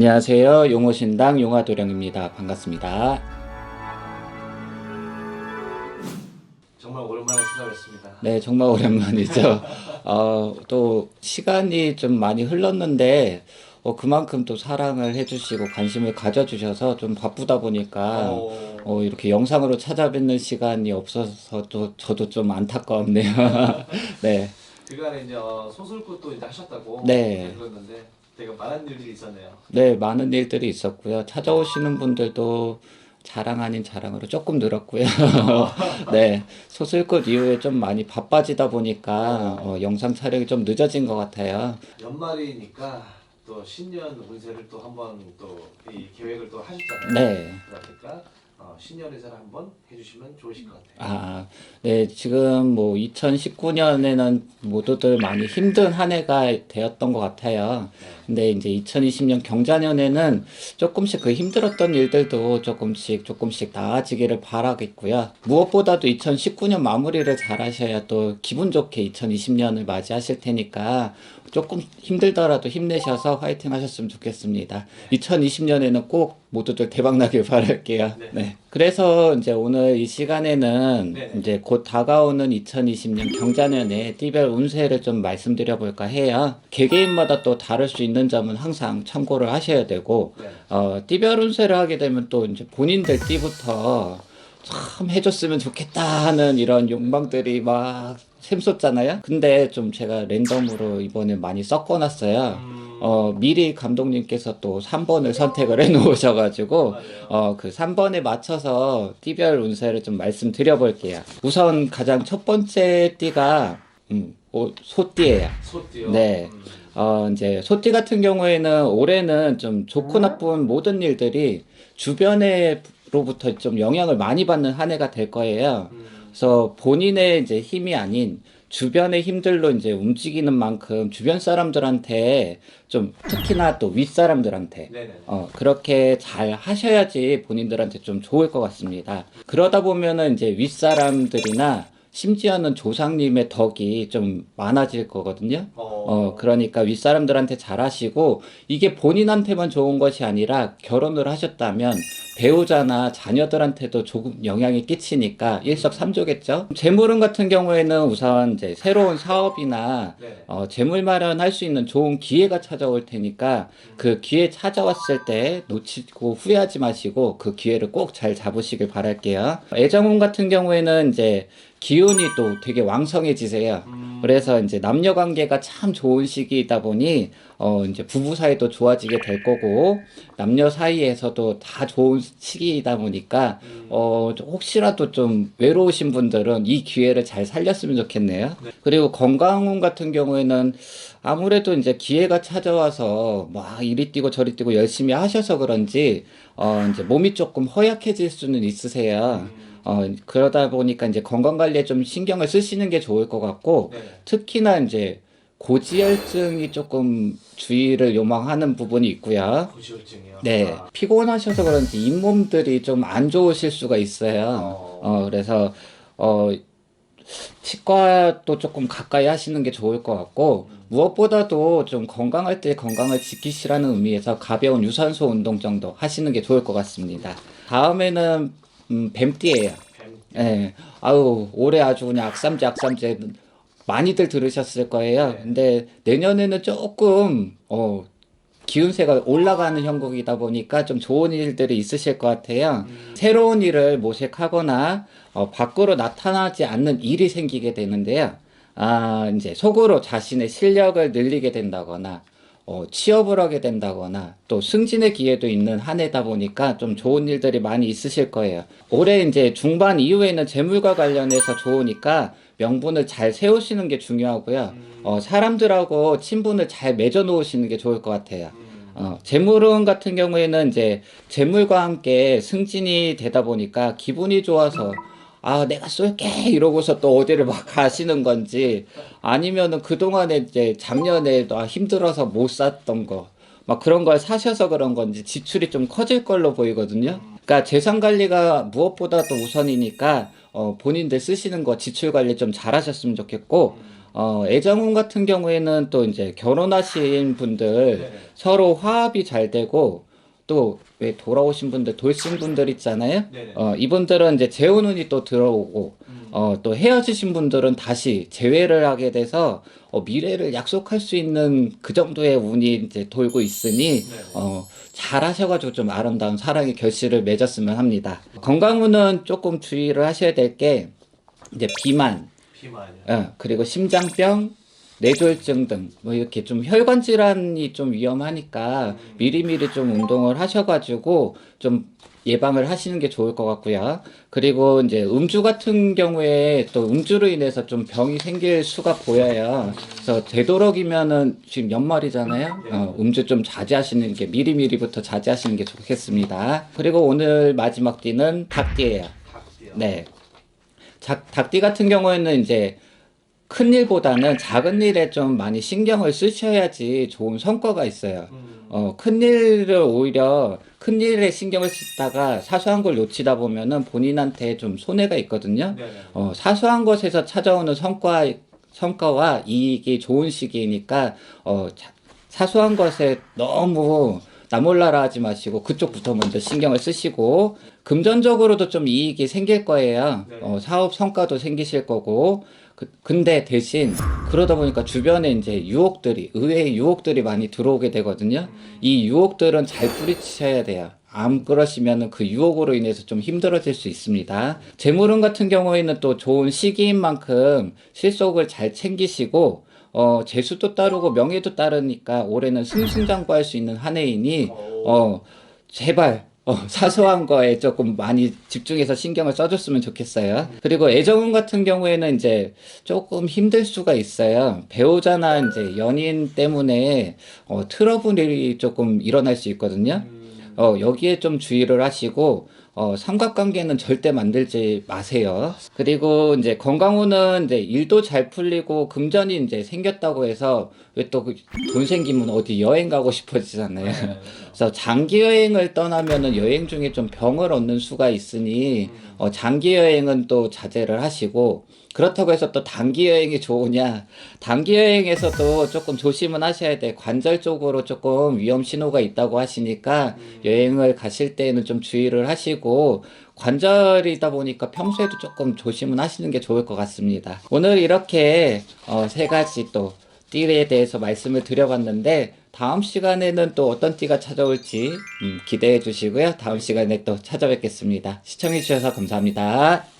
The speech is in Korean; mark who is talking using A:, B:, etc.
A: 안녕하세요. 용호신당 용화도령입니다. 반갑습니다.
B: 정말 오랜만에 찾아뵙습니다.
A: 네, 정말 오랜만이죠. 어, 또 시간이 좀 많이 흘렀는데 어, 그만큼 또 사랑을 해주시고 관심을 가져주셔서 좀 바쁘다 보니까
B: 어,
A: 어, 이렇게 영상으로 찾아뵙는 시간이 없어서 또 저도 좀 안타까웠네요. 네,
B: 그간에 이제 어, 소설꽃도 이제 하셨다고
A: 네.
B: 들었는데 되게 많은 일들이 있었네요.
A: 네, 많은 일들이 있었고요. 찾아오시는 분들도 자랑 아닌 자랑으로 조금 늘었고요. 네, 소설꽃 이후에 좀 많이 바빠지다 보니까 어, 영상 촬영이 좀 늦어진 것 같아요.
B: 연말이니까 또 신년 운세를 또 한번 또 이 계획을 또 하셨잖아요.
A: 네.
B: 그러니까 어, 신년 운세를 한번 해주시면 좋으실 것 같아요.
A: 아, 네, 지금 뭐 2019년에는 모두들 많이 힘든 한 해가 되었던 것 같아요. 근데 이제 2020년 경자년에는 조금씩 그 힘들었던 일들도 조금씩 조금씩 나아지기를 바라겠고요. 무엇보다도 2019년 마무리를 잘 하셔야 또 기분 좋게 2020년을 맞이하실 테니까 조금 힘들더라도 힘내셔서 화이팅 하셨으면 좋겠습니다. 2020년에는 꼭 모두들 대박 나길 바랄게요.
B: 네.
A: 네. 그래서 이제 오늘 이 시간에는
B: 네.
A: 이제 곧 다가오는 2020년 경자년의 띠별 운세를 좀 말씀드려 볼까 해요. 개개인마다 또 다를 수 있는 점은 항상 참고를 하셔야 되고
B: 네.
A: 어, 띠별 운세를 하게 되면 또 이제 본인들 띠부터 참 해줬으면 좋겠다 하는 이런 욕망들이 막 샘솟잖아요. 근데 좀 제가 랜덤으로 이번에 많이 섞어놨어요.
B: 음,
A: 어, 미리 감독님께서 또 3번을 선택을 해 놓으셔가지고. 어, 그 3번에 맞춰서 띠별 운세를 좀 말씀드려 볼게요. 우선 가장 첫 번째 띠가, 음, 오, 소띠예요.
B: 소띠요.
A: 네.
B: 음,
A: 어, 이제 소띠 같은 경우에는 올해는 좀 좋고 나쁜 모든 일들이 주변에로부터 좀 영향을 많이 받는 한 해가 될 거예요.
B: 음,
A: 그래서 본인의 이제 힘이 아닌 주변의 힘들로 이제 움직이는 만큼 주변 사람들한테 좀 특히나 또 윗사람들한테
B: 네네.
A: 어, 그렇게 잘 하셔야지 본인들한테 좀 좋을 것 같습니다. 그러다 보면은 이제 윗사람들이나 심지어는 조상님의 덕이 좀 많아질 거거든요.
B: 어,
A: 어, 그러니까 윗사람들한테 잘하시고, 이게 본인한테만 좋은 것이 아니라 결혼을 하셨다면 배우자나 자녀들한테도 조금 영향이 끼치니까 일석삼조겠죠? 재물운 같은 경우에는 우선 이제 새로운 사업이나
B: 네.
A: 어, 재물 마련할 수 있는 좋은 기회가 찾아올 테니까 그 기회 찾아왔을 때 놓치고 후회하지 마시고 그 기회를 꼭 잘 잡으시길 바랄게요. 애정운 같은 경우에는 이제 기운이 또 되게 왕성해지세요.
B: 음,
A: 그래서 이제 남녀 관계가 참 좋은 시기이다 보니 어 이제 부부 사이도 좋아지게 될 거고 남녀 사이에서도 다 좋은 시기이다 보니까
B: 음,
A: 어 혹시라도 좀 외로우신 분들은 이 기회를 잘 살렸으면 좋겠네요.
B: 네.
A: 그리고 건강운 같은 경우에는 아무래도 이제 기회가 찾아와서 막 이리 뛰고 저리 뛰고 열심히 하셔서 그런지 어 이제 몸이 조금 허약해질 수는 있으세요.
B: 음,
A: 어 그러다 보니까 이제 건강 관리에 좀 신경을 쓰시는 게 좋을 것 같고
B: 네.
A: 특히나 이제 고지혈증이 조금 주의를 요망하는 부분이 있고요.
B: 고지혈증이요.
A: 네,
B: 아,
A: 피곤하셔서 그런지 잇몸들이 좀 안 좋으실 수가 있어요.
B: 어.
A: 어, 그래서 어 치과도 조금 가까이 하시는 게 좋을 것 같고 무엇보다도 좀 건강할 때 건강을 지키시라는 의미에서 가벼운 유산소 운동 정도 하시는 게 좋을 것 같습니다. 다음에는 음, 뱀띠예요.
B: 뱀.
A: 예. 아우, 올해 아주 그냥 악삼지 악삼지 많이들 들으셨을 거예요.
B: 네.
A: 근데 내년에는 조금 어 기운세가 올라가는 형국이다 보니까 좀 좋은 일들이 있으실 것 같아요.
B: 음,
A: 새로운 일을 모색하거나 어, 밖으로 나타나지 않는 일이 생기게 되는데요. 아, 이제 속으로 자신의 실력을 늘리게 된다거나 어, 취업을 하게 된다거나 또 승진의 기회도 있는 한 해다 보니까 좀 좋은 일들이 많이 있으실 거예요. 올해 이제 중반 이후에는 재물과 관련해서 좋으니까 명분을 잘 세우시는 게 중요하고요. 어, 사람들하고 친분을 잘 맺어 놓으시는 게 좋을 것 같아요.
B: 음,
A: 어, 재물운 같은 경우에는 이제 재물과 함께 승진이 되다 보니까 기분이 좋아서 아, 내가 쏠게 이러고서 또 어디를 막 가시는 건지 아니면은 그동안에 이제 작년에 나 힘들어서 못 샀던 거 막 그런 걸 사셔서 그런 건지 지출이 좀 커질 걸로 보이거든요. 그러니까 재산 관리가 무엇보다도 우선이니까 어, 본인들 쓰시는 거 지출 관리 좀 잘하셨으면 좋겠고 어, 애정운 같은 경우에는 또 이제 결혼하신 분들
B: 네네.
A: 서로 화합이 잘 되고 또 왜 돌아오신 분들 돌싱 분들 있잖아요.
B: 네네.
A: 어, 이분들은 이제 재혼 운이 또 들어오고
B: 음.
A: 어, 또 헤어지신 분들은 다시 재회를 하게 돼서 어, 미래를 약속할 수 있는 그 정도의 운이 이제 돌고 있으니
B: 네네.
A: 어, 잘 하셔가지고 좀 아름다운 사랑의 결실을 맺었으면 합니다. 건강운은 조금 주의를 하셔야 될 게 이제 비만,
B: 비만이요.
A: 어, 그리고 심장병, 뇌졸중 등 뭐 이렇게 좀 혈관 질환이 좀 위험하니까 미리미리 좀 운동을 하셔가지고 좀 예방을 하시는 게 좋을 것 같고요. 그리고 이제 음주 같은 경우에 또 음주로 인해서 좀 병이 생길 수가 보여요. 그래서 되도록이면은 지금 연말이잖아요. 어, 음주 좀 자제하시는 게 미리미리부터 자제하시는 게 좋겠습니다. 그리고 오늘 마지막 띠는 닭띠예요.
B: 닭띠요.
A: 네. 닭, 닭띠 같은 경우에는 이제 큰 일보다는 작은 일에 좀 많이 신경을 쓰셔야지 좋은 성과가 있어요.
B: 음.
A: 어, 큰 일을 오히려 큰 일에 신경을 쓰다가 사소한 걸 놓치다 보면은 본인한테 좀 손해가 있거든요.
B: 네네.
A: 어, 사소한 것에서 찾아오는 성과, 성과와 이익이 좋은 시기이니까, 어, 자- 사소한 것에 너무 나 몰라라 하지 마시고, 그쪽부터 먼저 신경을 쓰시고, 금전적으로도 좀 이익이 생길 거예요.
B: 네.
A: 어, 사업 성과도 생기실 거고, 그, 근데 대신, 그러다 보니까 주변에 이제 유혹들이, 의외의 유혹들이 많이 들어오게 되거든요. 이 유혹들은 잘 뿌리치셔야 돼요. 안 그러시면 그 유혹으로 인해서 좀 힘들어질 수 있습니다. 재물운 같은 경우에는 또 좋은 시기인 만큼 실속을 잘 챙기시고, 어, 재수도 따르고 명예도 따르니까 올해는 승승장구할 수 있는 한 해이니, 어, 제발, 어, 사소한 거에 조금 많이 집중해서 신경을 써줬으면 좋겠어요. 그리고 애정운 같은 경우에는 이제 조금 힘들 수가 있어요. 배우자나 이제 연인 때문에 어, 트러블이 조금 일어날 수 있거든요.
B: 음.
A: 어, 여기에 좀 주의를 하시고, 어, 삼각관계는 절대 만들지 마세요. 그리고 이제 건강운은 이제 일도 잘 풀리고 금전이 이제 생겼다고 해서 왜 또 돈 생기면 어디 여행 가고 싶어지잖아요.
B: 네.
A: 그래서 장기 여행을 떠나면은 여행 중에 좀 병을 얻는 수가 있으니 어, 장기 여행은 또 자제를 하시고 그렇다고 해서 또 단기 여행이 좋으냐? 단기 여행에서도 조금 조심은 하셔야 돼. 관절 쪽으로 조금 위험 신호가 있다고 하시니까 여행을 가실 때에는 좀 주의를 하시 고 관절이다 보니까 평소에도 조금 조심은 하시는 게 좋을 것 같습니다. 오늘 이렇게 어, 세 가지 또 띠에 대해서 말씀을 드려봤는데 다음 시간에는 또 어떤 띠가 찾아올지 음, 기대해 주시고요. 다음 시간에 또 찾아뵙겠습니다. 시청해 주셔서 감사합니다.